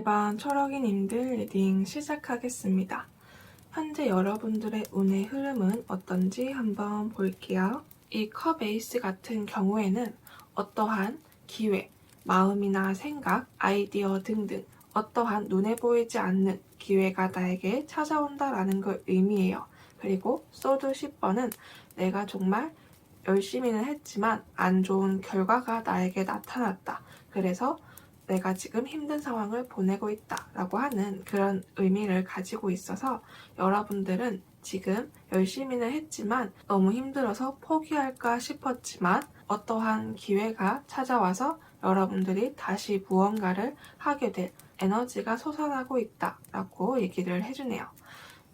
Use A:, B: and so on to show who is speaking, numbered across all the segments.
A: 일반 초록이님들 리딩 시작하겠습니다. 현재 여러분들의 운의 흐름은 어떤지 한번 볼게요. 이 컵 에이스 같은 경우에는 어떠한 기회, 마음이나 생각, 아이디어 등등 어떠한 눈에 보이지 않는 기회가 나에게 찾아온다라는 걸 의미해요. 그리고 소드 10번은 내가 정말 열심히는 했지만 안 좋은 결과가 나에게 나타났다. 그래서 내가 지금 힘든 상황을 보내고 있다 라고 하는 그런 의미를 가지고 있어서 여러분들은 지금 열심히는 했지만 너무 힘들어서 포기할까 싶었지만 어떠한 기회가 찾아와서 여러분들이 다시 무언가를 하게 될 에너지가 솟아나고 있다 라고 얘기를 해주네요.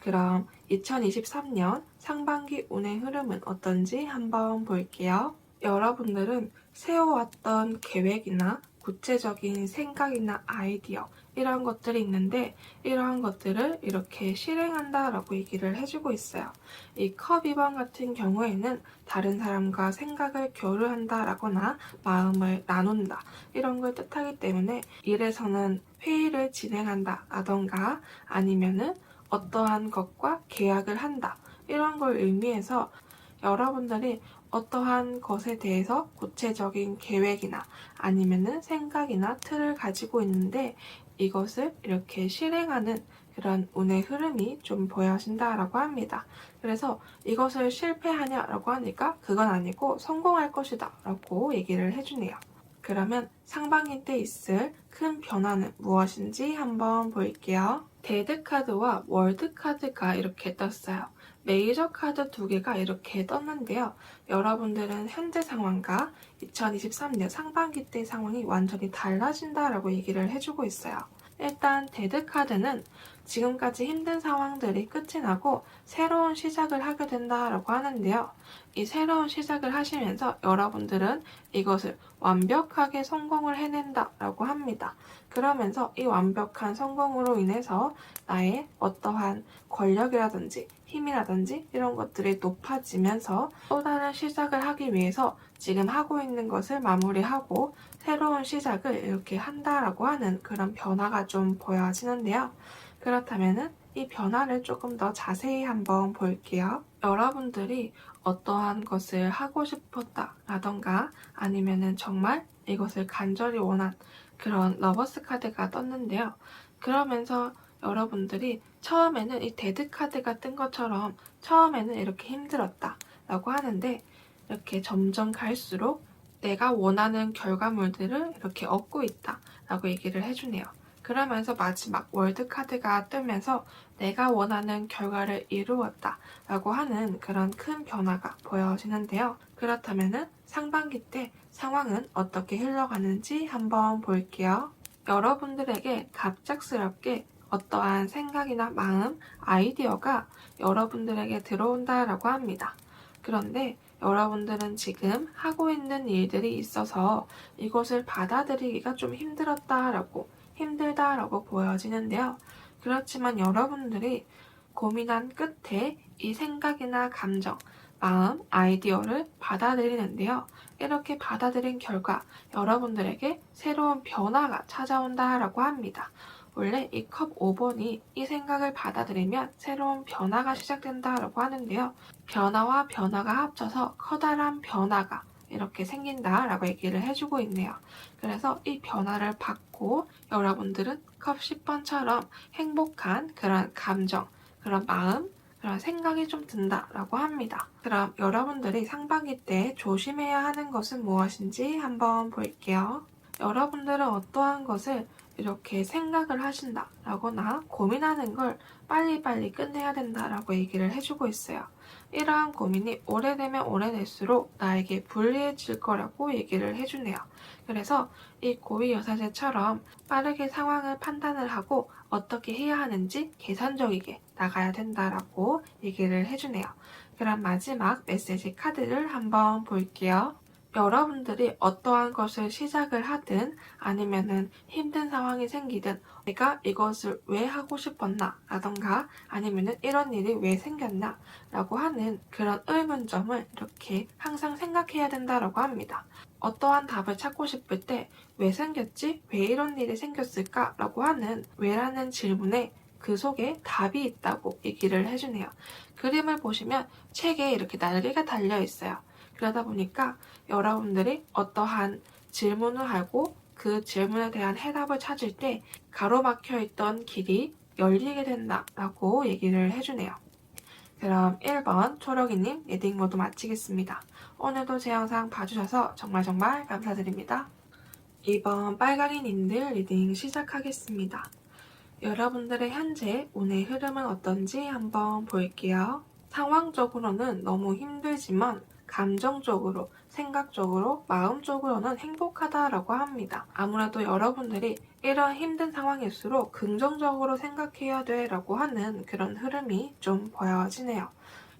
A: 그럼 2023년 상반기 운의 흐름은 어떤지 한번 볼게요. 여러분들은 세워왔던 계획이나 구체적인 생각이나 아이디어 이런 것들이 있는데 이러한 것들을 이렇게 실행한다 라고 얘기를 해주고 있어요. 이 컵 2번 같은 경우에는 다른 사람과 생각을 교류한다 라거나 마음을 나눈다 이런 걸 뜻하기 때문에 일에서는 회의를 진행한다 라던가 아니면은 어떠한 것과 계약을 한다 이런 걸 의미해서 여러분들이 어떠한 것에 대해서 구체적인 계획이나 아니면은 생각이나 틀을 가지고 있는데 이것을 이렇게 실행하는 그런 운의 흐름이 좀 보여진다라고 합니다. 그래서 이것을 실패하냐라고 하니까 그건 아니고 성공할 것이다 라고 얘기를 해주네요. 그러면 상반기 때 있을 큰 변화는 무엇인지 한번 볼게요. 데드 카드와 월드 카드가 이렇게 떴어요. 메이저 카드 두 개가 이렇게 떴는데요. 여러분들은 현재 상황과 2023년 상반기 때 상황이 완전히 달라진다라고 얘기를 해주고 있어요. 일단 데드 카드는 지금까지 힘든 상황들이 끝이 나고 새로운 시작을 하게 된다라고 하는데요. 이 새로운 시작을 하시면서 여러분들은 이것을 완벽하게 성공을 해낸다라고 합니다. 그러면서 이 완벽한 성공으로 인해서 나의 어떠한 권력이라든지 힘이라든지 이런 것들이 높아지면서 또 다른 시작을 하기 위해서 지금 하고 있는 것을 마무리하고 새로운 시작을 이렇게 한다라고 하는 그런 변화가 좀 보여지는데요. 그렇다면은 이 변화를 조금 더 자세히 한번 볼게요. 여러분들이 어떠한 것을 하고 싶었다 라던가 아니면은 정말 이것을 간절히 원한 그런 러버스 카드가 떴는데요. 그러면서 여러분들이 처음에는 이 데드 카드가 뜬 것처럼 처음에는 이렇게 힘들었다 라고 하는데 이렇게 점점 갈수록 내가 원하는 결과물들을 이렇게 얻고 있다 라고 얘기를 해주네요. 그러면서 마지막 월드 카드가 뜨면서 내가 원하는 결과를 이루었다 라고 하는 그런 큰 변화가 보여지는데요. 그렇다면 상반기 때 상황은 어떻게 흘러가는지 한번 볼게요. 여러분들에게 갑작스럽게 어떠한 생각이나 마음, 아이디어가 여러분들에게 들어온다라고 합니다. 그런데 여러분들은 지금 하고 있는 일들이 있어서 이것을 받아들이기가 좀 힘들었다라고, 힘들다라고 보여지는데요. 그렇지만 여러분들이 고민한 끝에 이 생각이나 감정, 마음, 아이디어를 받아들이는데요. 이렇게 받아들인 결과 여러분들에게 새로운 변화가 찾아온다라고 합니다. 원래 이 컵 5번이 이 생각을 받아들이면 새로운 변화가 시작된다라고 하는데요. 변화와 변화가 합쳐서 커다란 변화가 이렇게 생긴다라고 얘기를 해주고 있네요. 그래서 이 변화를 받고 여러분들은 컵 10번처럼 행복한 그런 감정, 그런 마음, 그런 생각이 좀 든다라고 합니다. 그럼 여러분들이 상반기 때 조심해야 하는 것은 무엇인지 한번 볼게요. 여러분들은 어떠한 것을 이렇게 생각을 하신다라거나 고민하는 걸 빨리빨리 끝내야 된다라고 얘기를 해주고 있어요. 이러한 고민이 오래되면 오래될수록 나에게 불리해질 거라고 얘기를 해주네요. 그래서 이 고위 여사제처럼 빠르게 상황을 판단을 하고 어떻게 해야 하는지 계산적이게 나가야 된다라고 얘기를 해주네요. 그럼 마지막 메시지 카드를 한번 볼게요. 여러분들이 어떠한 것을 시작을 하든 아니면은 힘든 상황이 생기든 내가 이것을 왜 하고 싶었나 라던가 아니면은 이런 일이 왜 생겼나 라고 하는 그런 의문점을 이렇게 항상 생각해야 된다라고 합니다. 어떠한 답을 찾고 싶을 때 왜 생겼지? 왜 이런 일이 생겼을까? 라고 하는 왜라는 질문에 그 속에 답이 있다고 얘기를 해주네요. 그림을 보시면 책에 이렇게 날개가 달려 있어요. 그러다 보니까 여러분들이 어떠한 질문을 하고 그 질문에 대한 해답을 찾을 때 가로막혀 있던 길이 열리게 된다라고 얘기를 해주네요. 그럼 1번 초록이님 리딩 모두 마치겠습니다. 오늘도 제 영상 봐주셔서 정말 정말 감사드립니다. 2번 빨강이님들 리딩 시작하겠습니다. 여러분들의 현재 운의 흐름은 어떤지 한번 볼게요. 상황적으로는 너무 힘들지만 감정적으로, 생각적으로, 마음적으로는 행복하다라고 합니다. 아무래도 여러분들이 이런 힘든 상황일수록 긍정적으로 생각해야 돼라고 하는 그런 흐름이 좀 보여지네요.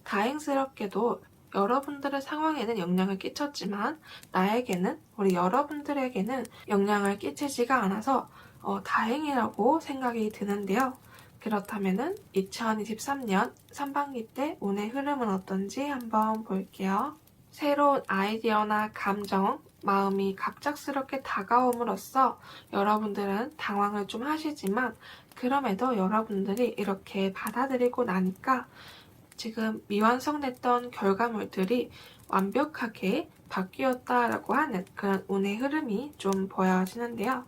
A: 다행스럽게도 여러분들의 상황에는 영향을 끼쳤지만 나에게는 우리 여러분들에게는 영향을 끼치지가 않아서 어, 다행이라고 생각이 드는데요. 그렇다면은 2023년 3반기 때 운의 흐름은 어떤지 한번 볼게요. 새로운 아이디어나 감정, 마음이 갑작스럽게 다가옴으로써 여러분들은 당황을 좀 하시지만 그럼에도 여러분들이 이렇게 받아들이고 나니까 지금 미완성됐던 결과물들이 완벽하게 바뀌었다라고 하는 그런 운의 흐름이 좀 보여지는데요.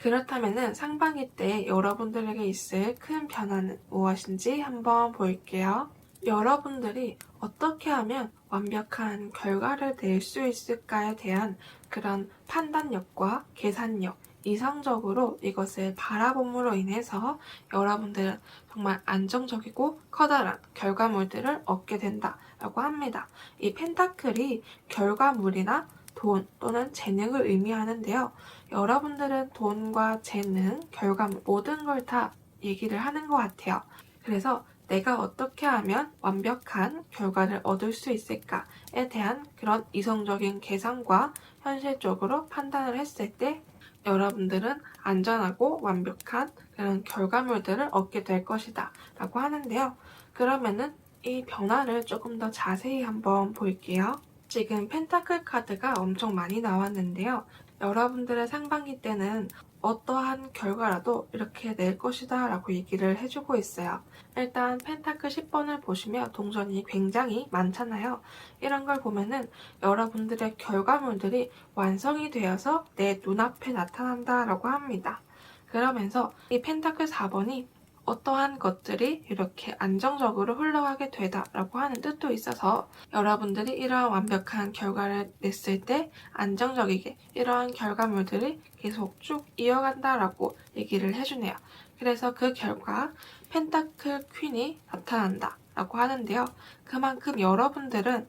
A: 그렇다면 상반기 때 여러분들에게 있을 큰 변화는 무엇인지 한번 볼게요. 여러분들이 어떻게 하면 완벽한 결과를 낼 수 있을까에 대한 그런 판단력과 계산력, 이상적으로 이것을 바라봄으로 인해서 여러분들은 정말 안정적이고 커다란 결과물들을 얻게 된다라고 합니다. 이 펜타클이 결과물이나 돈 또는 재능을 의미하는데요. 여러분들은 돈과 재능, 결과물 모든 걸 다 얘기를 하는 것 같아요. 그래서 내가 어떻게 하면 완벽한 결과를 얻을 수 있을까에 대한 그런 이성적인 계산과 현실적으로 판단을 했을 때 여러분들은 안전하고 완벽한 그런 결과물들을 얻게 될 것이다 라고 하는데요. 그러면은 이 변화를 조금 더 자세히 한번 볼게요. 지금 펜타클 카드가 엄청 많이 나왔는데요. 여러분들의 상반기 때는 어떠한 결과라도 이렇게 낼 것이다 라고 얘기를 해주고 있어요. 일단 펜타클 10번을 보시면 동전이 굉장히 많잖아요. 이런 걸 보면은 여러분들의 결과물들이 완성이 되어서 내 눈앞에 나타난다 라고 합니다. 그러면서 이 펜타클 4번이 어떠한 것들이 이렇게 안정적으로 흘러가게 되다라고 하는 뜻도 있어서 여러분들이 이러한 완벽한 결과를 냈을 때 안정적이게 이러한 결과물들이 계속 쭉 이어간다라고 얘기를 해주네요. 그래서 그 결과 펜타클 퀸이 나타난다라고 하는데요. 그만큼 여러분들은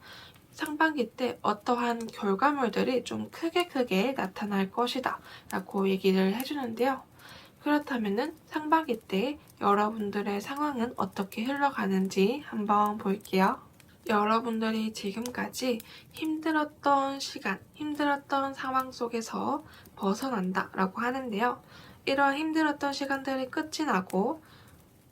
A: 상반기 때 어떠한 결과물들이 좀 크게 크게 나타날 것이다 라고 얘기를 해주는데요. 그렇다면 상반기 때 여러분들의 상황은 어떻게 흘러가는지 한번 볼게요. 여러분들이 지금까지 힘들었던 시간, 힘들었던 상황 속에서 벗어난다 라고 하는데요. 이런 힘들었던 시간들이 끝이 나고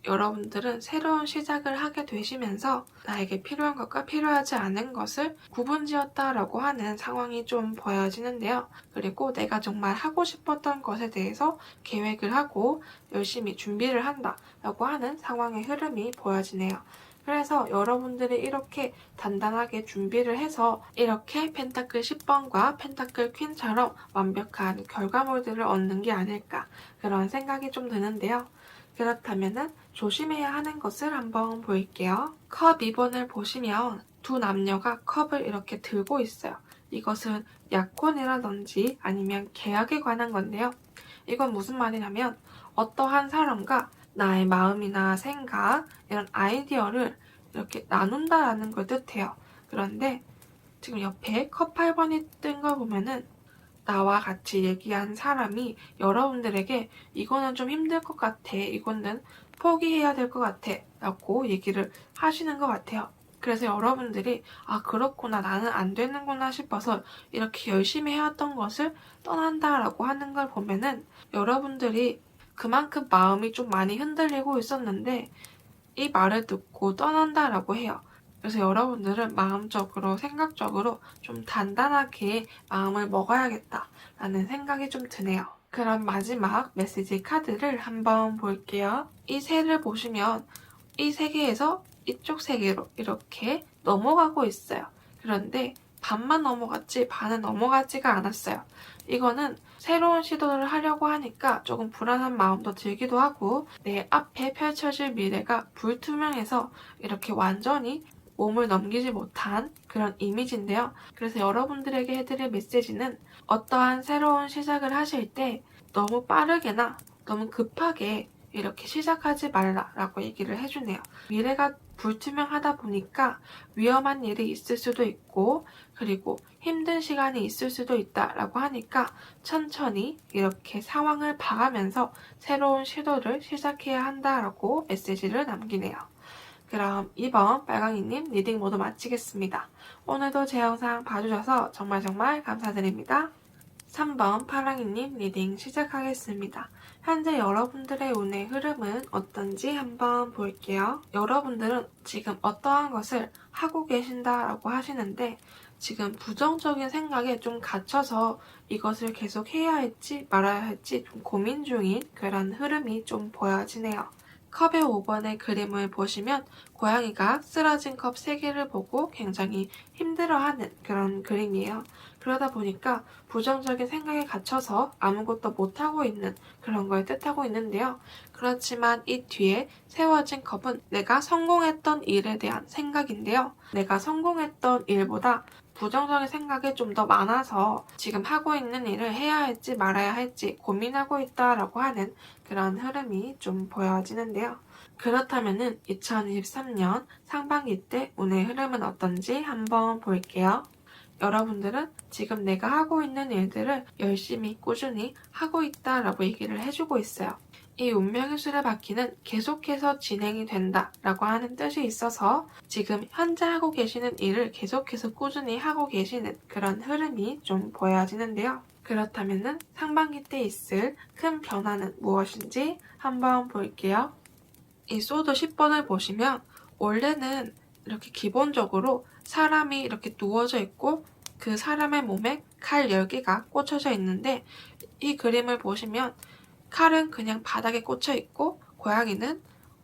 A: 여러분들은 새로운 시작을 하게 되시면서 나에게 필요한 것과 필요하지 않은 것을 구분지었다라고 하는 상황이 좀 보여지는데요. 그리고 내가 정말 하고 싶었던 것에 대해서 계획을 하고 열심히 준비를 한다라고 하는 상황의 흐름이 보여지네요. 그래서 여러분들이 이렇게 단단하게 준비를 해서 이렇게 펜타클 10번과 펜타클 퀸처럼 완벽한 결과물들을 얻는 게 아닐까 그런 생각이 좀 드는데요. 그렇다면 조심해야 하는 것을 한번 볼게요. 컵 2번을 보시면 두 남녀가 컵을 이렇게 들고 있어요. 이것은 약혼이라든지 아니면 계약에 관한 건데요. 이건 무슨 말이냐면 어떠한 사람과 나의 마음이나 생각, 이런 아이디어를 이렇게 나눈다라는 걸 뜻해요. 그런데 지금 옆에 컵 8번이 뜬걸 보면은 나와 같이 얘기한 사람이 여러분들에게 이거는 좀 힘들 것 같아. 이거는 포기해야 될 것 같아. 라고 얘기를 하시는 것 같아요. 그래서 여러분들이 아 그렇구나 나는 안 되는구나 싶어서 이렇게 열심히 해왔던 것을 떠난다라고 하는 걸 보면은 여러분들이 그만큼 마음이 좀 많이 흔들리고 있었는데 이 말을 듣고 떠난다라고 해요. 그래서 여러분들은 마음적으로 생각적으로 좀 단단하게 마음을 먹어야겠다라는 생각이 좀 드네요. 그럼 마지막 메시지 카드를 한번 볼게요. 이 새를 보시면 이 세계에서 이쪽 세계로 이렇게 넘어가고 있어요. 그런데 반만 넘어갔지 반은 넘어가지가 않았어요. 이거는 새로운 시도를 하려고 하니까 조금 불안한 마음도 들기도 하고 내 앞에 펼쳐질 미래가 불투명해서 이렇게 완전히 몸을 넘기지 못한 그런 이미지인데요. 그래서 여러분들에게 해드릴 메시지는 어떠한 새로운 시작을 하실 때 너무 빠르게나 너무 급하게 이렇게 시작하지 말라라고 얘기를 해주네요. 미래가 불투명하다 보니까 위험한 일이 있을 수도 있고 그리고 힘든 시간이 있을 수도 있다라고 하니까 천천히 이렇게 상황을 봐가면서 새로운 시도를 시작해야 한다라고 메시지를 남기네요. 그럼 이번 빨강이님 리딩 모두 마치겠습니다. 오늘도 제 영상 봐주셔서 정말 정말 감사드립니다. 3번 파랑이님 리딩 시작하겠습니다. 현재 여러분들의 운의 흐름은 어떤지 한번 볼게요. 여러분들은 지금 어떠한 것을 하고 계신다라고 하시는데 지금 부정적인 생각에 좀 갇혀서 이것을 계속 해야 할지 말아야 할지 좀 고민 중인 그런 흐름이 좀 보여지네요. 컵의 5번의 그림을 보시면 고양이가 쓰러진 컵 3개를 보고 굉장히 힘들어하는 그런 그림이에요. 그러다 보니까 부정적인 생각에 갇혀서 아무것도 못하고 있는 그런 걸 뜻하고 있는데요. 그렇지만 이 뒤에 세워진 컵은 내가 성공했던 일에 대한 생각인데요. 내가 성공했던 일보다 부정적인 생각이 좀 더 많아서 지금 하고 있는 일을 해야 할지 말아야 할지 고민하고 있다라고 하는 그런 흐름이 좀 보여지는데요. 그렇다면은 2023년 상반기 때 운의 흐름은 어떤지 한번 볼게요. 여러분들은 지금 내가 하고 있는 일들을 열심히 꾸준히 하고 있다라고 얘기를 해주고 있어요. 이 운명의 수레 바퀴는 계속해서 진행이 된다 라고 하는 뜻이 있어서 지금 현재 하고 계시는 일을 계속해서 꾸준히 하고 계시는 그런 흐름이 좀 보여지는데요. 그렇다면 상반기 때 있을 큰 변화는 무엇인지 한번 볼게요. 이 소드 10번을 보시면 원래는 이렇게 기본적으로 사람이 이렇게 누워져 있고 그 사람의 몸에 칼 10개가 꽂혀져 있는데 이 그림을 보시면 칼은 그냥 바닥에 꽂혀 있고 고양이는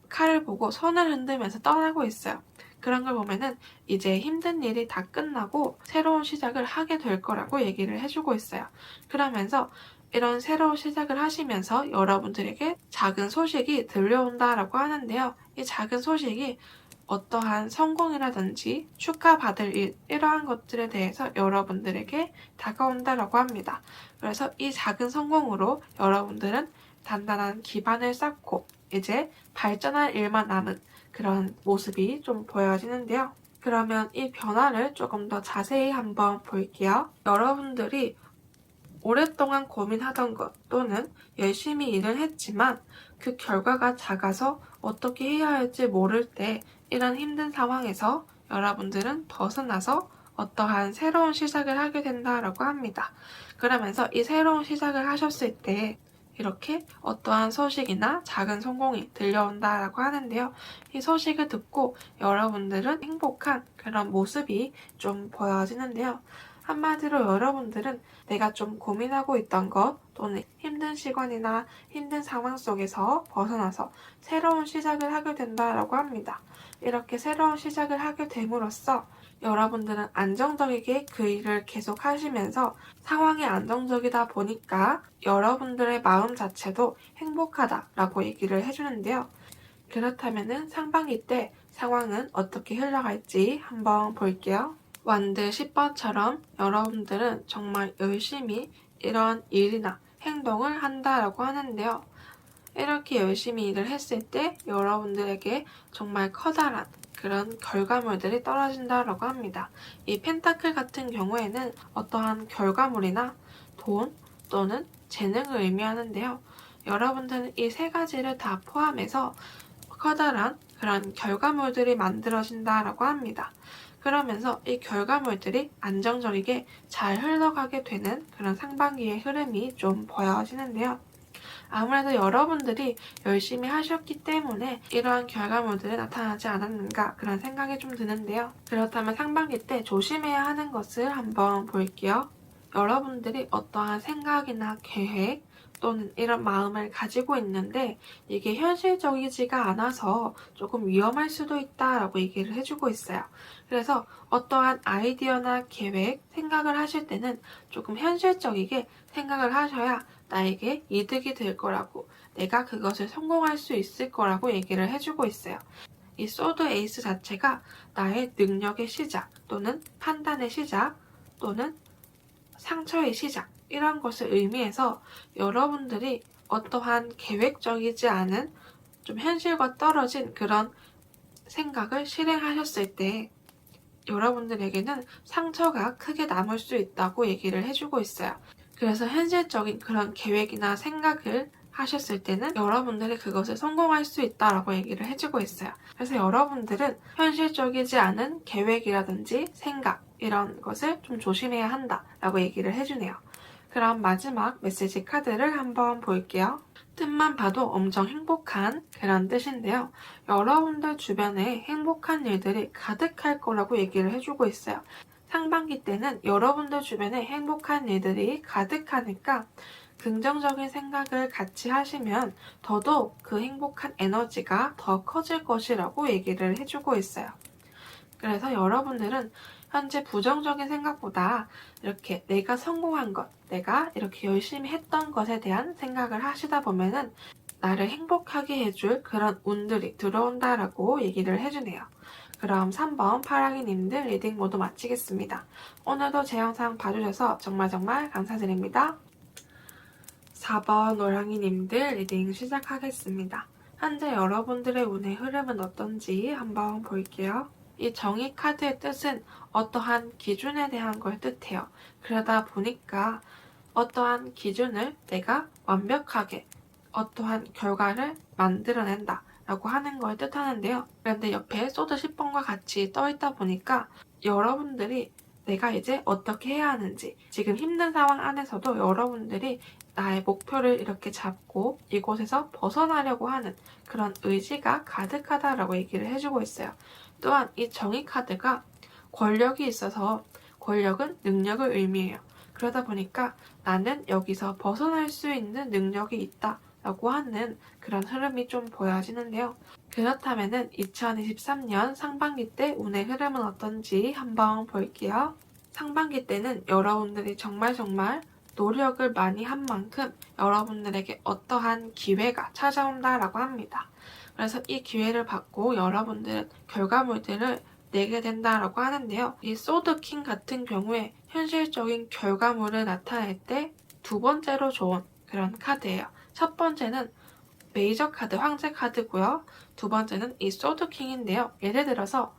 A: 칼을 보고 손을 흔들면서 떠나고 있어요. 그런 걸 보면은 이제 힘든 일이 다 끝나고 새로운 시작을 하게 될 거라고 얘기를 해주고 있어요. 그러면서 이런 새로운 시작을 하시면서 여러분들에게 작은 소식이 들려온다라고 하는데요. 이 작은 소식이 어떠한 성공이라든지 축하받을 일, 이러한 것들에 대해서 여러분들에게 다가온다라고 합니다. 그래서 이 작은 성공으로 여러분들은 단단한 기반을 쌓고 이제 발전할 일만 남은 그런 모습이 좀 보여지는데요. 그러면 이 변화를 조금 더 자세히 한번 볼게요. 여러분들이 오랫동안 고민하던 것 또는 열심히 일을 했지만 그 결과가 작아서 어떻게 해야 할지 모를 때 이런 힘든 상황에서 여러분들은 벗어나서 어떠한 새로운 시작을 하게 된다라고 합니다. 그러면서 이 새로운 시작을 하셨을 때 이렇게 어떠한 소식이나 작은 성공이 들려온다라고 하는데요. 이 소식을 듣고 여러분들은 행복한 그런 모습이 좀 보여지는데요. 한마디로 여러분들은 내가 좀 고민하고 있던 것 또는 힘든 시간이나 힘든 상황 속에서 벗어나서 새로운 시작을 하게 된다라고 합니다. 이렇게 새로운 시작을 하게 됨으로써 여러분들은 안정적이게 그 일을 계속 하시면서 상황이 안정적이다 보니까 여러분들의 마음 자체도 행복하다라고 얘기를 해주는데요. 그렇다면 상반기 때 상황은 어떻게 흘러갈지 한번 볼게요. 완드 10번처럼 여러분들은 정말 열심히 이런 일이나 행동을 한다라고 하는데요. 이렇게 열심히 일을 했을 때 여러분들에게 정말 커다란 그런 결과물들이 떨어진다라고 합니다. 이 펜타클 같은 경우에는 어떠한 결과물이나 돈 또는 재능을 의미하는데요. 여러분들은 이 세 가지를 다 포함해서 커다란 그런 결과물들이 만들어진다라고 합니다. 그러면서 이 결과물들이 안정적이게 잘 흘러가게 되는 그런 상반기의 흐름이 좀 보여지는데요. 아무래도 여러분들이 열심히 하셨기 때문에 이러한 결과물들이 나타나지 않았는가 그런 생각이 좀 드는데요. 그렇다면 상반기 때 조심해야 하는 것을 한번 볼게요. 여러분들이 어떠한 생각이나 계획 또는 이런 마음을 가지고 있는데 이게 현실적이지가 않아서 조금 위험할 수도 있다라고 얘기를 해주고 있어요. 그래서 어떠한 아이디어나 계획, 생각을 하실 때는 조금 현실적이게 생각을 하셔야 나에게 이득이 될 거라고 내가 그것을 성공할 수 있을 거라고 얘기를 해주고 있어요. 이 소드 에이스 자체가 나의 능력의 시작 또는 판단의 시작 또는 상처의 시작 이런 것을 의미해서 여러분들이 어떠한 계획적이지 않은 좀 현실과 떨어진 그런 생각을 실행하셨을 때 여러분들에게는 상처가 크게 남을 수 있다고 얘기를 해주고 있어요. 그래서 현실적인 그런 계획이나 생각을 하셨을 때는 여러분들이 그것을 성공할 수 있다라고 얘기를 해주고 있어요. 그래서 여러분들은 현실적이지 않은 계획이라든지 생각 이런 것을 좀 조심해야 한다라고 얘기를 해주네요. 그럼 마지막 메시지 카드를 한번 볼게요. 뜻만 봐도 엄청 행복한 그런 뜻인데요. 여러분들 주변에 행복한 일들이 가득할 거라고 얘기를 해주고 있어요. 상반기 때는 여러분들 주변에 행복한 일들이 가득하니까 긍정적인 생각을 같이 하시면 더더욱 그 행복한 에너지가 더 커질 것이라고 얘기를 해주고 있어요. 그래서 여러분들은 현재 부정적인 생각보다 이렇게 내가 성공한 것, 내가 이렇게 열심히 했던 것에 대한 생각을 하시다 보면은 나를 행복하게 해줄 그런 운들이 들어온다라고 얘기를 해주네요. 그럼 3번 파랑이님들 리딩 모두 마치겠습니다. 오늘도 제 영상 봐주셔서 정말 정말 감사드립니다. 4번 노랑이님들 리딩 시작하겠습니다. 현재 여러분들의 운의 흐름은 어떤지 한번 볼게요. 이 정의 카드의 뜻은 어떠한 기준에 대한 걸 뜻해요. 그러다 보니까 어떠한 기준을 내가 완벽하게 어떠한 결과를 만들어낸다 라고 하는 걸 뜻하는데요. 그런데 옆에 소드 10번과 같이 떠 있다 보니까 여러분들이 내가 이제 어떻게 해야 하는지 지금 힘든 상황 안에서도 여러분들이 나의 목표를 이렇게 잡고 이곳에서 벗어나려고 하는 그런 의지가 가득하다라고 얘기를 해주고 있어요. 또한 이 정의 카드가 권력이 있어서 권력은 능력을 의미해요. 그러다 보니까 나는 여기서 벗어날 수 있는 능력이 있다. 라고 하는 그런 흐름이 좀 보여지는데요. 그렇다면은 2023년 상반기 때 운의 흐름은 어떤지 한번 볼게요. 상반기 때는 여러분들이 정말 정말 노력을 많이 한 만큼 여러분들에게 어떠한 기회가 찾아온다라고 합니다. 그래서 이 기회를 받고 여러분들은 결과물들을 내게 된다라고 하는데요. 이 소드킹 같은 경우에 현실적인 결과물을 나타낼 때 두 번째로 좋은 그런 카드예요. 첫 번째는 메이저 카드, 황제 카드고요. 두 번째는 이 소드킹인데요. 예를 들어서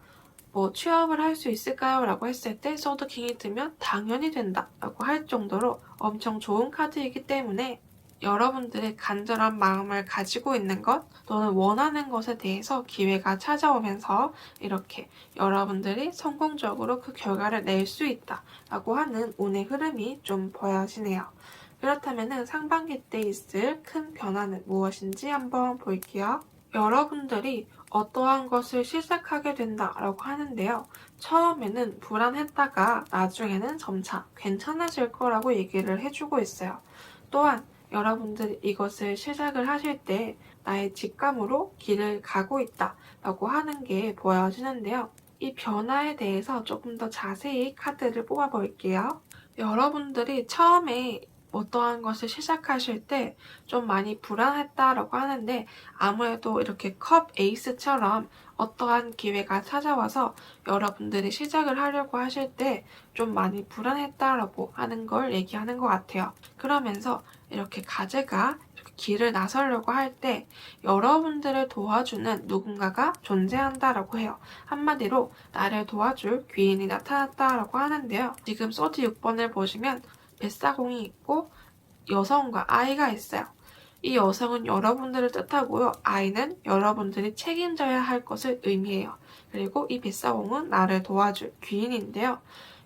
A: 뭐 취업을 할 수 있을까요? 라고 했을 때 소드킹이 뜨면 당연히 된다 라고 할 정도로 엄청 좋은 카드이기 때문에 여러분들의 간절한 마음을 가지고 있는 것 또는 원하는 것에 대해서 기회가 찾아오면서 이렇게 여러분들이 성공적으로 그 결과를 낼 수 있다 라고 하는 운의 흐름이 좀 보여지네요. 그렇다면 상반기 때 있을 큰 변화는 무엇인지 한번 볼게요. 여러분들이 어떠한 것을 시작하게 된다라고 하는데요. 처음에는 불안했다가 나중에는 점차 괜찮아질 거라고 얘기를 해주고 있어요. 또한 여러분들이 이것을 시작을 하실 때 나의 직감으로 길을 가고 있다 라고 하는 게 보여지는데요. 이 변화에 대해서 조금 더 자세히 카드를 뽑아 볼게요. 여러분들이 처음에 어떠한 것을 시작하실 때 좀 많이 불안했다라고 하는데 아무래도 이렇게 컵 에이스처럼 어떠한 기회가 찾아와서 여러분들이 시작을 하려고 하실 때 좀 많이 불안했다라고 하는 걸 얘기하는 것 같아요. 그러면서 이렇게 가제가 이렇게 길을 나서려고 할 때 여러분들을 도와주는 누군가가 존재한다라고 해요. 한마디로 나를 도와줄 귀인이 나타났다라고 하는데요. 지금 소드 6번을 보시면 뱃사공이 있고 여성과 아이가 있어요. 이 여성은 여러분들을 뜻하고요. 아이는 여러분들이 책임져야 할 것을 의미해요. 그리고 이 빗사공은 나를 도와줄 귀인인데요.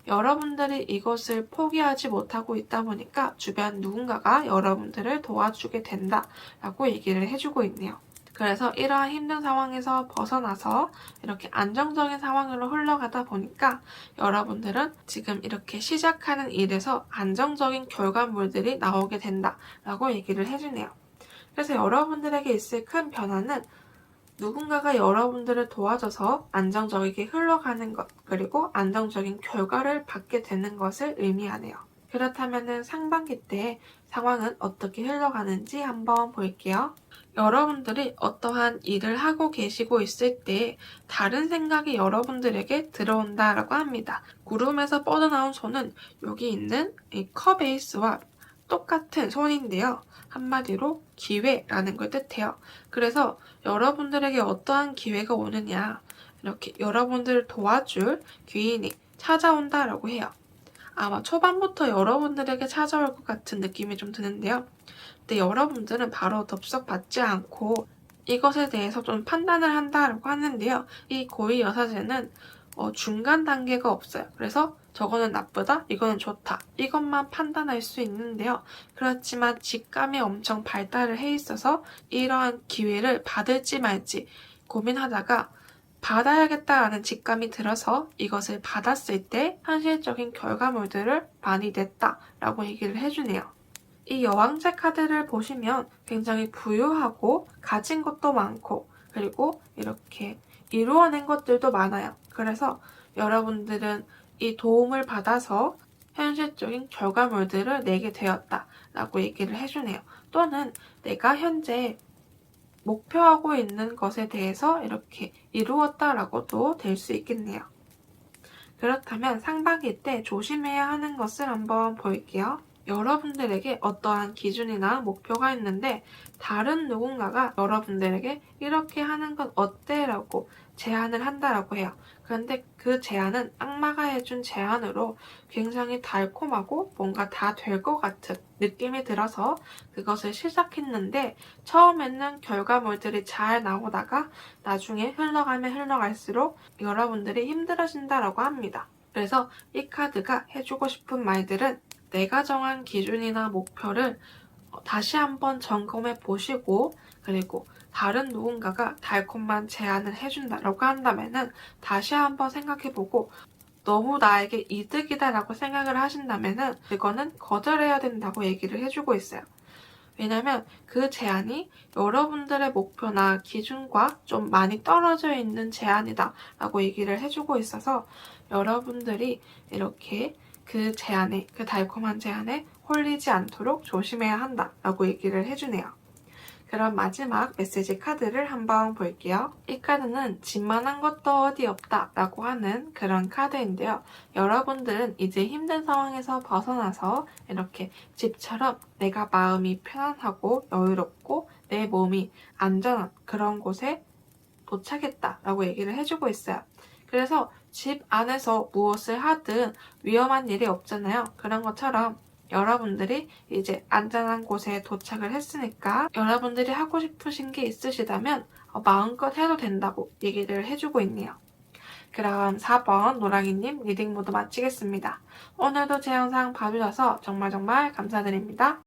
A: 여러분들이 이것을 포기하지 못하고 있다 보니까 주변 누군가가 여러분들을 도와주게 된다라고 얘기를 해주고 있네요. 그래서 이러한 힘든 상황에서 벗어나서 이렇게 안정적인 상황으로 흘러가다 보니까 여러분들은 지금 이렇게 시작하는 일에서 안정적인 결과물들이 나오게 된다라고 얘기를 해주네요. 그래서 여러분들에게 있을 큰 변화는 누군가가 여러분들을 도와줘서 안정적이게 흘러가는 것, 그리고 안정적인 결과를 받게 되는 것을 의미하네요. 그렇다면 상반기 때 상황은 어떻게 흘러가는지 한번 볼게요. 여러분들이 어떠한 일을 하고 계시고 있을 때 다른 생각이 여러분들에게 들어온다라고 합니다. 구름에서 뻗어나온 손은 여기 있는 이 커베이스와 똑같은 손인데요. 한마디로 기회라는 걸 뜻해요. 그래서 여러분들에게 어떠한 기회가 오느냐, 이렇게 여러분들을 도와줄 귀인이 찾아온다라고 해요. 아마 초반부터 여러분들에게 찾아올 것 같은 느낌이 좀 드는데요. 근데 여러분들은 바로 덥석 받지 않고 이것에 대해서 좀 판단을 한다라고 하는데요. 이 고위 여사제는 어, 중간 단계가 없어요. 그래서 저거는 나쁘다, 이거는 좋다. 이것만 판단할 수 있는데요. 그렇지만 직감이 엄청 발달을 해 있어서 이러한 기회를 받을지 말지 고민하다가 받아야겠다라는 직감이 들어서 이것을 받았을 때 현실적인 결과물들을 많이 냈다라고 얘기를 해주네요. 이 여왕제 카드를 보시면 굉장히 부유하고 가진 것도 많고 그리고 이렇게 이루어낸 것들도 많아요. 그래서 여러분들은 이 도움을 받아서 현실적인 결과물들을 내게 되었다 라고 얘기를 해주네요. 또는 내가 현재 목표하고 있는 것에 대해서 이렇게 이루었다 라고도 될 수 있겠네요. 그렇다면 상반기 때 조심해야 하는 것을 한번 볼게요. 여러분들에게 어떠한 기준이나 목표가 있는데 다른 누군가가 여러분들에게 이렇게 하는 건 어때? 라고 제안을 한다라고 해요. 그런데 그 제안은 악마가 해준 제안으로 굉장히 달콤하고 뭔가 다 될 것 같은 느낌이 들어서 그것을 시작했는데 처음에는 결과물들이 잘 나오다가 나중에 흘러가면 흘러갈수록 여러분들이 힘들어진다라고 합니다. 그래서 이 카드가 해주고 싶은 말들은 내가 정한 기준이나 목표를 다시 한번 점검해 보시고 그리고 다른 누군가가 달콤한 제안을 해준다라고 한다면은 다시 한번 생각해 보고 너무 나에게 이득이다라고 생각을 하신다면은 그거는 거절해야 된다고 얘기를 해주고 있어요. 왜냐면 그 제안이 여러분들의 목표나 기준과 좀 많이 떨어져 있는 제안이다 라고 얘기를 해주고 있어서 여러분들이 이렇게 그 제안에, 그 달콤한 제안에 홀리지 않도록 조심해야 한다 라고 얘기를 해주네요. 그럼 마지막 메시지 카드를 한번 볼게요. 이 카드는 집만한 것도 어디 없다 라고 하는 그런 카드인데요. 여러분들은 이제 힘든 상황에서 벗어나서 이렇게 집처럼 내가 마음이 편안하고 여유롭고 내 몸이 안전한 그런 곳에 도착했다 라고 얘기를 해주고 있어요. 그래서 집 안에서 무엇을 하든 위험한 일이 없잖아요. 그런 것처럼 여러분들이 이제 안전한 곳에 도착을 했으니까 여러분들이 하고 싶으신 게 있으시다면 어, 마음껏 해도 된다고 얘기를 해주고 있네요. 그럼 4번 노랑이님 리딩 모두 마치겠습니다. 오늘도 제 영상 봐주셔서 정말 정말 감사드립니다.